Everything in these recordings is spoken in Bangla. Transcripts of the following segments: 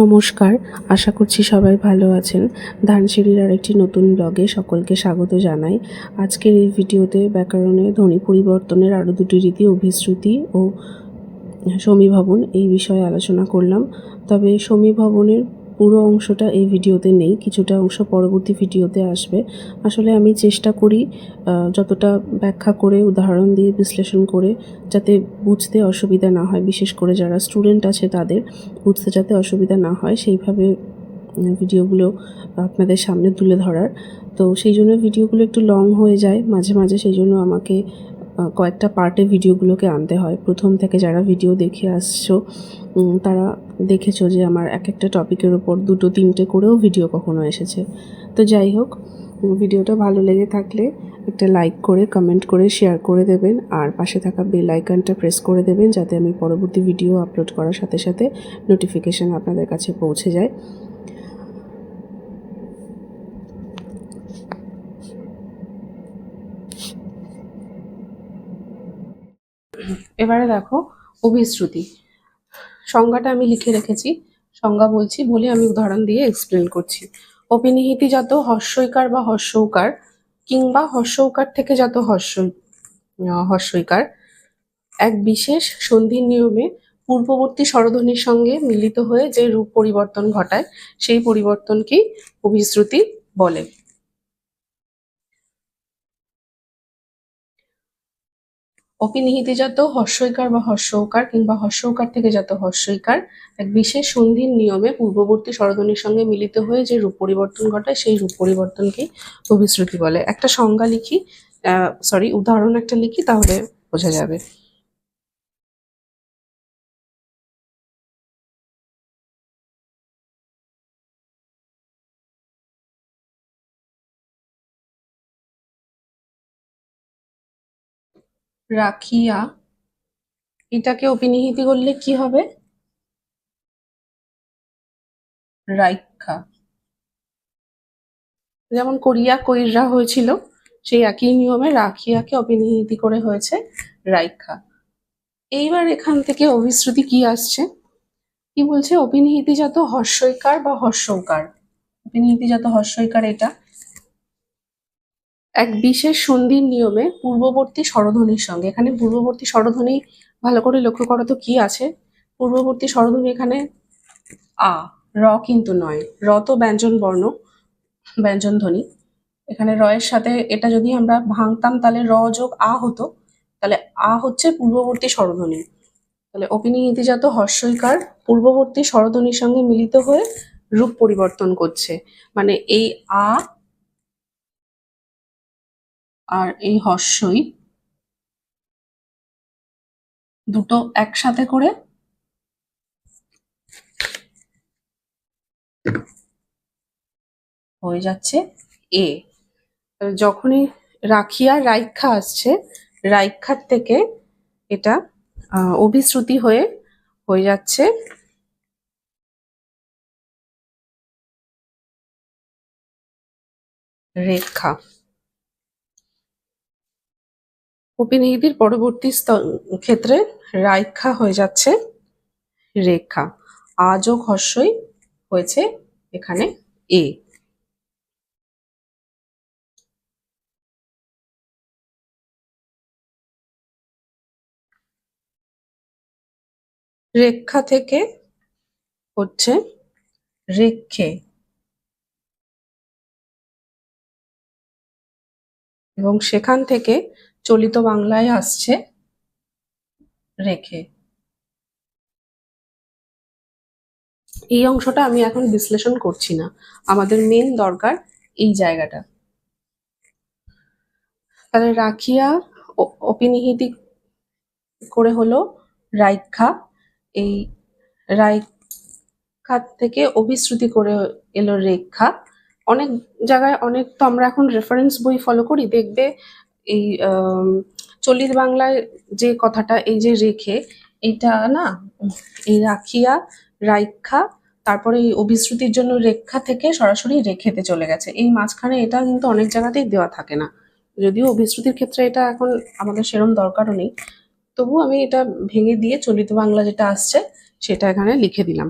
নমস্কার, আশা করছি সবাই ভালো আছেন। ধানসিঁড়ির আরেকটি নতুন ব্লগে সকলকে স্বাগত জানাই। আজকের এই ভিডিওতে ব্যাকরণে ধ্বনি পরিবর্তনের আরও দুটি রীতি, অভিশ্রুতি ও সমীভবন এই বিষয়ে আলোচনা করলাম। তবে সমীভবনের পুরো অংশটা এই ভিডিওতে নেই, কিছুটা অংশ পরবর্তী ভিডিওতে আসবে। আসলে আমি চেষ্টা করি যতটা ব্যাখ্যা করে, উদাহরণ দিয়ে, বিশ্লেষণ করে, যাতে বুঝতে অসুবিধা না হয়, বিশেষ করে যারা স্টুডেন্ট আছে তাদের, বুঝতে যাতে অসুবিধা না হয়, সেইভাবে ভিডিওগুলো আপনাদের সামনে তুলে ধরার। তো সেই জন্য ভিডিওগুলো একটু লং হয়ে যায়, মাঝে মাঝে সেই জন্য আমাকে কয়েকটা পার্টে ভিডিওগুলোকে আনতে হয়। প্রথম থেকে যারা ভিডিও দেখে আসছো তারা দেখেছ যে আমার এক একটা টপিকের ওপর দুটো, তিনটে করেও ভিডিও কখনো এসেছে। তো যাই হোক ভিডিওটা ভালো লেগে থাকলে একটা লাইক করে কমেন্ট করে শেয়ার করে দেবেন। আর পাশে থাকা বেল আইকনটা প্রেস করে দেবেন, যাতে আমি পরবর্তী ভিডিও আপলোড করার সাথে সাথে নোটিফিকেশান আপনাদের কাছে পৌঁছে যায়। এবারে দেখো অভিশ্রুতি। সংজ্ঞাটা আমি লিখে রেখেছি। সংজ্ঞা বলছি বলে আমি উদাহরণ দিয়ে এক্সপ্লেন করছি। অপিনিহিতিজাত হর্ষইকার বা হর্ষৌকার, কিংবা হর্ষৌকার থেকে যত হর্ষ হর্ষইকার, এক বিশেষ সন্ধির নিয়মে পূর্ববর্তী স্বরধ্বনির সঙ্গে মিলিত হয়ে যে রূপ পরিবর্তন ঘটায়, সেই পরিবর্তনকেই অভিশ্রুতি বলে। অপিনিহিতিজাত হর্ষইকার বা হর্ষৌকার কিংবা হর্ষৌকার থেকে জাত হর্ষইকার এক বিশেষ সন্ধির নিয়মে পূর্ববর্তী স্বরধ্বনির সঙ্গে মিলিত হয়ে যে রূপ পরিবর্তন ঘটায় সেই রূপ পরিবর্তনকেই অভিশ্রুতি বলে। একটা সংজ্ঞা লিখি সরি উদাহরণ একটা লিখি, তাহলে বোঝা যাবে। রাখিয়া এটাকে অপিনিহিতি করলে কি হবে? রাইখা। যেমন কোরিয়া কৈররা হয়েছিল, সেই একই নিয়মে রাখিয়াকে অপিনিহিতি করে হয়েছে রাইখা। এইবার এখান থেকে অভিশ্রুতি কি আসছে? কি বলছে? অপিনিহিতিজাত হর্ষইকার বা হর্ষৌকার অপিনিহিতিজাত হর্ষইকার এটা এক বিশেষ সন্ধির নিয়মে পূর্ববর্তী স্বরধ্বনির সঙ্গে, এখানে পূর্ববর্তী স্বরধ্বনি ভালো করে লক্ষ্য করো তো কি আছে? পূর্ববর্তী স্বরধ্বনি এখানে আ, র কিন্তু নয়। র তো ব্যঞ্জন বর্ণ, ব্যঞ্জন ধ্বনি। এখানে র এর সাথে এটা যদি আমরা ভাঙতাম, তাহলে র যোগ আ হতো। তাহলে আ হচ্ছে পূর্ববর্তী স্বরধ্বনি। তাহলে অপিনিহিতিজাত হর্ষইকার পূর্ববর্তী স্বরধ্বনির সঙ্গে মিলিত হয়ে রূপ পরিবর্তন করছে। মানে এই আ আর এই হর্ষই দুটো একসাথে করে হয়ে যাচ্ছে এ যখনই রাখিয়া রাইখা আসছে, রাইখার থেকে এটা অভিশ্রুতি হয়ে হয়ে যাচ্ছে রেখা। অপিনিহিতির পরবর্তী ক্ষেত্রে রাইখা হয়ে যাচ্ছে রেখা। আযোগ হর্ষই হয়েছে এখানে এ। রেখা থেকে হচ্ছে রেখে এবং সেখান থেকে চলিত বাংলায় আসছে রেখে। এই অংশটা আমি এখন বিশ্লেষণ করছি না। আমাদের মেন দরকার এই জায়গাটা। তাহলে রাখিয়া অপিনিহিতি করে হলো রাইখা। এই রাইখা থেকে অভিশ্রুতি করে এলো রেখা। অনেক জায়গায় অনেক তো আমরা এখন রেফারেন্স বই ফলো করি। দেখবে এই চলিত বাংলায় যে কথাটা এই যে রেখে, এটা না, এই রাখিয়া, রাইখা, তারপরে এই অভিশ্রুতির জন্য রেখা থেকে সরাসরি রেখেতে চলে গেছে। এই মাঝখানে এটা কিন্তু অনেক জায়গাতেই দেওয়া থাকে না। যদিও অভিশ্রুতির ক্ষেত্রে এটা এখন আমাদের সেরম দরকারও নেই। তবু আমি এটা ভেঙে দিয়ে চলিত বাংলা যেটা আসছে, সেটা এখানে লিখে দিলাম।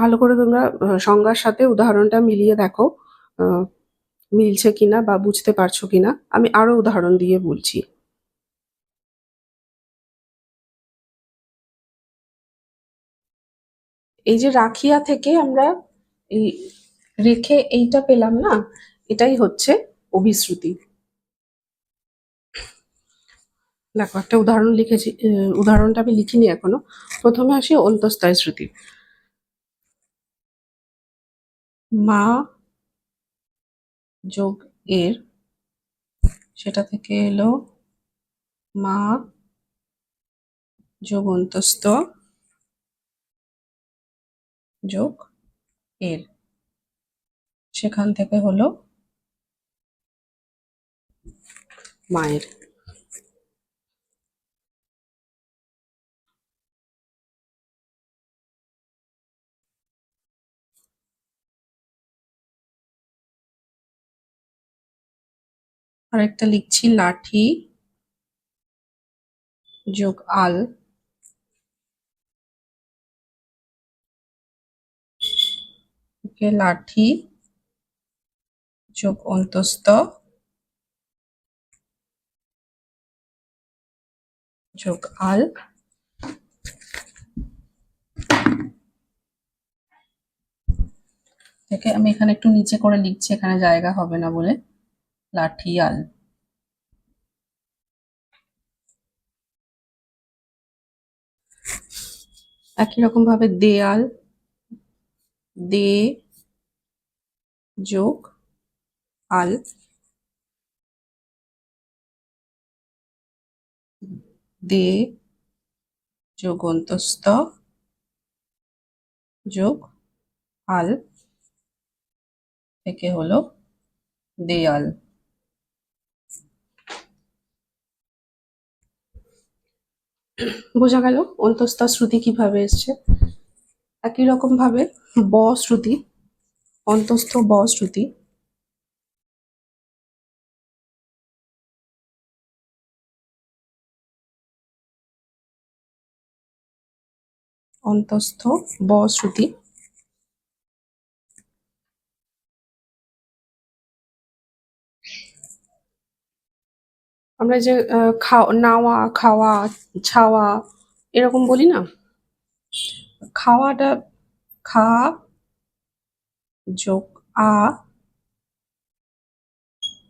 ভালো করে তোমরা সংজ্ঞার সাথে উদাহরণটা মিলিয়ে দেখো মিলছে কিনা বা বুঝতে পারছ কিনা। আমি আরও উদাহরণ দিয়ে বলছি। এই যে রাখিয়া থেকে আমরা এই রেখে এইটা পেলাম না, এটাই হচ্ছে অভিশ্রুতি। দেখো, একটা উদাহরণ লিখেছি উদাহরণটা আমি লিখিনি এখনও। প্রথমে আসি অন্তস্তায় শ্রুতি। মা যোগ এর সেটা থেকে এলো মা যোগ অন্তস্থ যোগ এর সেখান থেকে হলো মায়ের। আরেকটা লিখছি লাঠি যোগ আল। লাঠি যোগ অন্তস্থ যোগ আল। থেকে আমি এখানে একটু নিচে করে লিখছি, এখানে জায়গা হবে না বলে। লাঠি, আল। একই রকম ভাবে দেয়াল, দে, যোগ, আল। দে যোগ অন্তস্থ যোগ, আল। থেকে হলো দেয়াল। বোঝা গেল অন্তস্থ শ্রুতি কীভাবে এসছে? একই রকম ভাবে ব শ্রুতি, অন্তস্থ ব শ্রুতি। অন্তস্থ ব শ্রুতি। আমরা যে খাওয়া নাওয়া, খাওয়া, ছাওয়া এরকম বলি না? খাওয়াটা খা, যোগ, আ,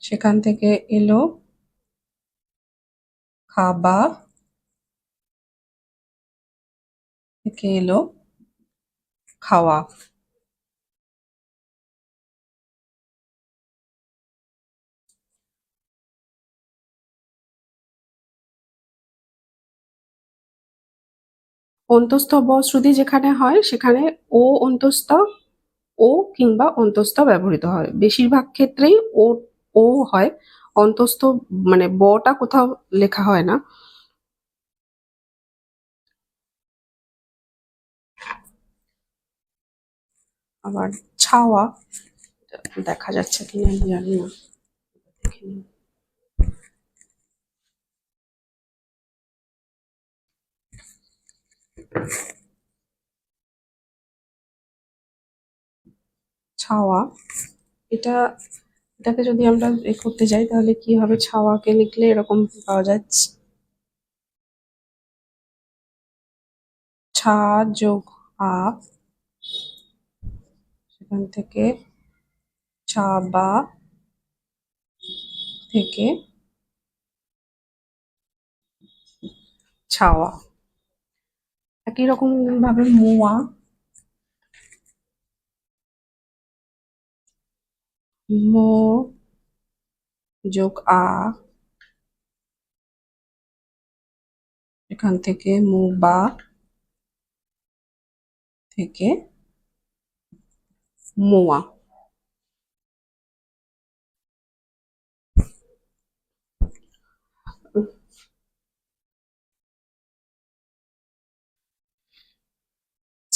সেখান থেকে এলো, খাবা, থেকে এলো, খাওয়া। অন্তস্থ ব শ্রুতি যেখানে হয়, সেখানে ও অন্তস্থ, ও কিংবা অন্তস্থ ব্যবহৃত হয়। বেশিরভাগ ক্ষেত্রেই ও ও হয়। অন্তস্থ মানে বটা কোথাও লেখা হয় না। আবার ছাওয়া দেখা যাচ্ছে কিনা জানি না। ছাওয়া। এটা, এটাকে যদি আমরা এ করতে যাই, তাহলে কি হবে? ছাওয়াকে লিখলে এরকম পাওয়া যায়। ছা যোগ আ। সেখান থেকে ছা বা থেকে ছাওয়া। একই রকম ভাবে মোয়া। মো যোগ আ। এখান থেকে মু বা থেকে মোয়া।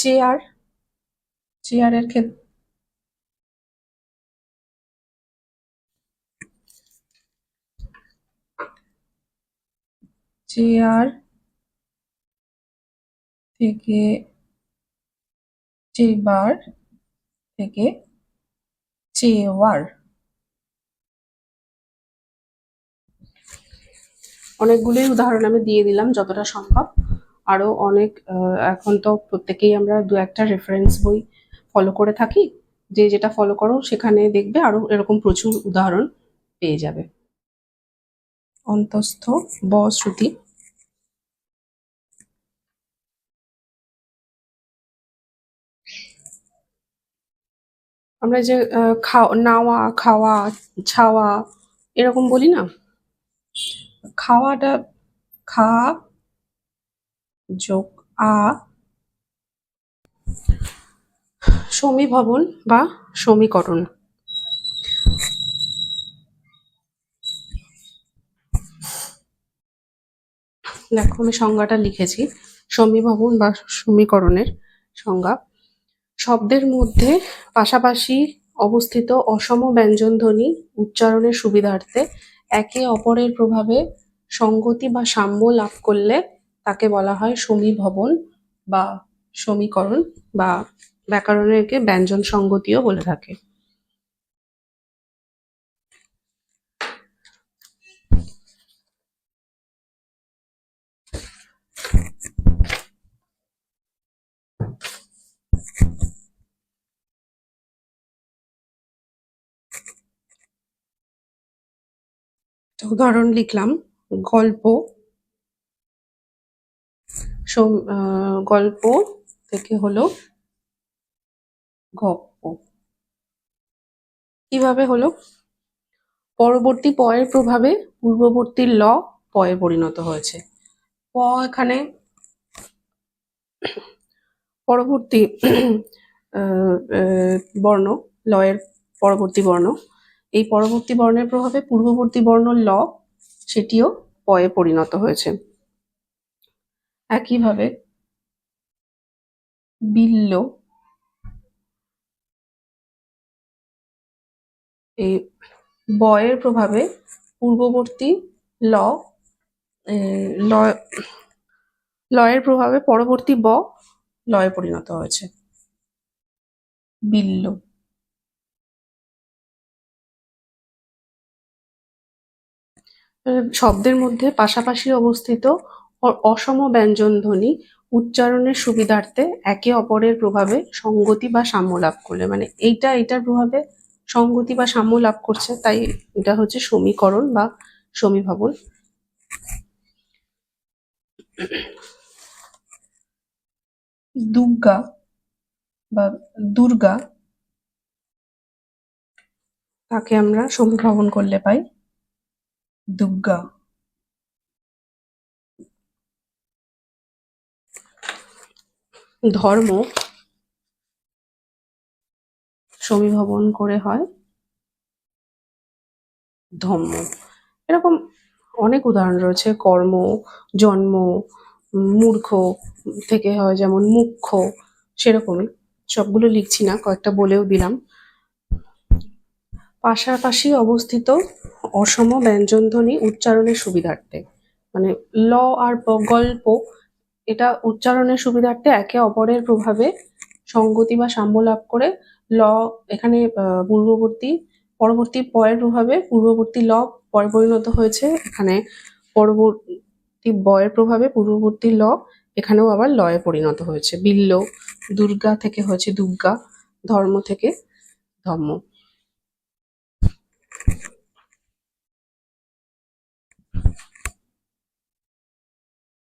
চেয়ার, চেয়ারের ক্ষেত্রে চেয়ার থেকে চেবার থেকে চেওয়ার। অনেকগুলোই উদাহরণ আমি দিয়ে দিলাম যতটা সম্ভব। আরও অনেক এখন তো প্রত্যেকেই আমরা দু একটা রেফারেন্স বই ফলো করে থাকি। যে যেটা ফলো করো, সেখানে দেখবে আরও এরকম প্রচুর উদাহরণ পেয়ে যাবে। অন্তস্থ ব শ্রুতি। আমরা যে নাওয়া, খাওয়া, ছাওয়া, এরকম বলি না? খাওয়াটা, খা যোগ আ সমীভবন বা সমীকরণ। দেখো আমি সংজ্ঞাটা লিখেছি। সমীভবন বা সমীকরণের সংজ্ঞা। শব্দের মধ্যে পাশাপাশি অবস্থিত অসম ব্যঞ্জনধ্বনি উচ্চারণের সুবিধার্থে একে অপরের প্রভাবে সঙ্গতি বা সাম্য লাভ করলে তাকে বলা হয় সমীভবন বা সমীকরণ বা ব্যাকরণেরকে ব্যঞ্জন সঙ্গতিও বলে থাকে। উদাহরণ লিখলাম, গল্প সম- গল্প থেকে হলো গপ্প। কীভাবে হলো? পরবর্তী পয়ের প্রভাবে পূর্ববর্তী ল পয়ে পরিণত হয়েছে। প এখানে পরবর্তী বর্ণ, লয়ের পরবর্তী বর্ণ। এই পরবর্তী বর্ণের প্রভাবে পূর্ববর্তী বর্ণ ল সেটিও পয়ে পরিণত হয়েছে। একইভাবে বিল্ল এই বয়ের প্রভাবে পূর্ববর্তী ল লয়ের প্রভাবে পরবর্তী ব লয়ে পরিণত হয়েছে। বিল্ল। শব্দের মধ্যে পাশাপাশি অবস্থিত অসম ব্যঞ্জন ধ্বনি উচ্চারণের সুবিধার্থে একে অপরের প্রভাবে সঙ্গতি বা সাম্য লাভ করলে মানে এইটা এটার প্রভাবে সঙ্গতি বা সাম্য লাভ করছে, তাই এটা হচ্ছে সমীকরণ বা সমীভবন। দুর্গা বা দুর্গা তাকে আমরা সমীভবন করলে পাই দুর্গা। ধর্ম সমীভবন করে হয়। ধর্ম। এরকম অনেক উদাহরণ রয়েছে। কর্ম, জন্ম, মূর্খ থেকে হয়, যেমন মুখ্য সেরকমই সবগুলো লিখছি না, কয়েকটা বলেও দিলাম। পাশাপাশি অবস্থিত অসম ব্যঞ্জনধ্বনি উচ্চারণের সুবিধার্থে। মানে ল আর গল্প এটা উচ্চারণের সুবিধার্থে একে অপরের প্রভাবে সঙ্গতি বা সাম্য লাভ করে ল এখানে পূর্ববর্তী, পরবর্তী পয়ের প্রভাবে পূর্ববর্তী ল পরে পরিণত হয়েছে। এখানে পরবর্তী বয়ের প্রভাবে পূর্ববর্তী ল এখানেও আবার লয়ে পরিণত হয়েছে। বিল্ল, দুর্গা থেকে হয়েছে দুর্গা ধর্ম থেকে ধম্ম